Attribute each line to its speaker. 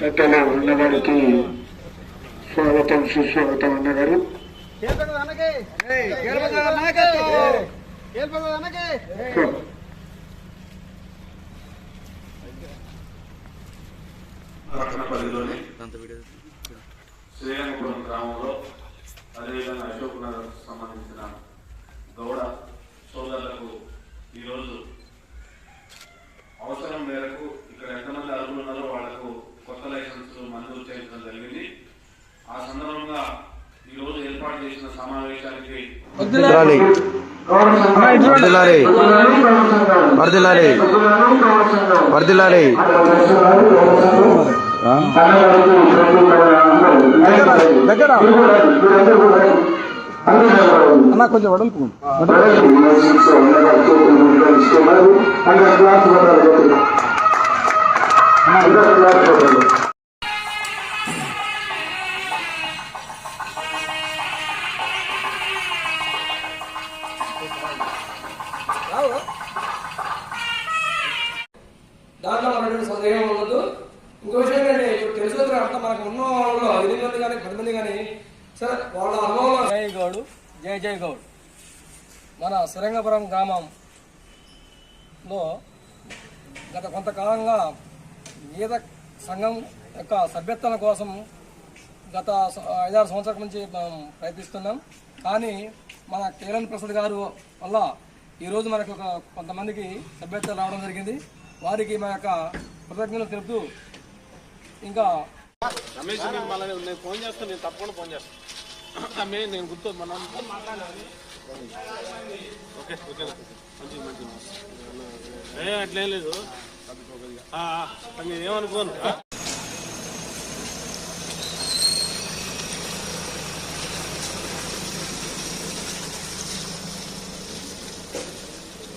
Speaker 1: పెద్దలు అన్నగారికి స్వాగతం సుస్వాగతం అన్నగారు.
Speaker 2: పట్టణ శ్రీరంగపురం గ్రామంలో అదేవిధంగా అశోక్ నగర్ సంబంధించిన సమావేశానికి
Speaker 3: వర్దిల్లాలి వర్దిల్లాలి వర్దిల్లాలి వర్దిల్లాలి
Speaker 4: దగ్గర. అన్న కొంచెం వడల్పు.
Speaker 5: దాంట్లో మనటువంటి సందేహం ఉండదు ఇంకో విషయం ఏంటంటే ఇప్పుడు మనకు ఉన్న వాళ్ళలో ఎనిమిది మంది కానీ పది మంది కానీ సరే వాళ్ళ జై గౌడ్ జై జై గౌడ్. మన శ్రీరంగపురం గ్రామంలో గత కొంతకాలంగా గీత సంఘం యొక్క సభ్యత్వం కోసం గత ఐదారు సంవత్సరాల నుంచి మనం ప్రయత్నిస్తున్నాం. కానీ మన కేరళ ప్రసాద్ గారు వల్ల ఈరోజు మనకు ఒక కొంతమందికి సభ్యత్వం రావడం జరిగింది. వారికి మా యొక్క కృతజ్ఞతలు తెలుపుతూ ఇంకా
Speaker 6: రమేష్ నేను మళ్ళీ నేను ఫోన్ చేస్తాను నేను తప్పకుండా ఫోన్ చేస్తాను రమే నేను గుర్తు మన ఓకే ఓకే మంచి మంచి అట్లేం లేదు. నేను ఏమనుకోను.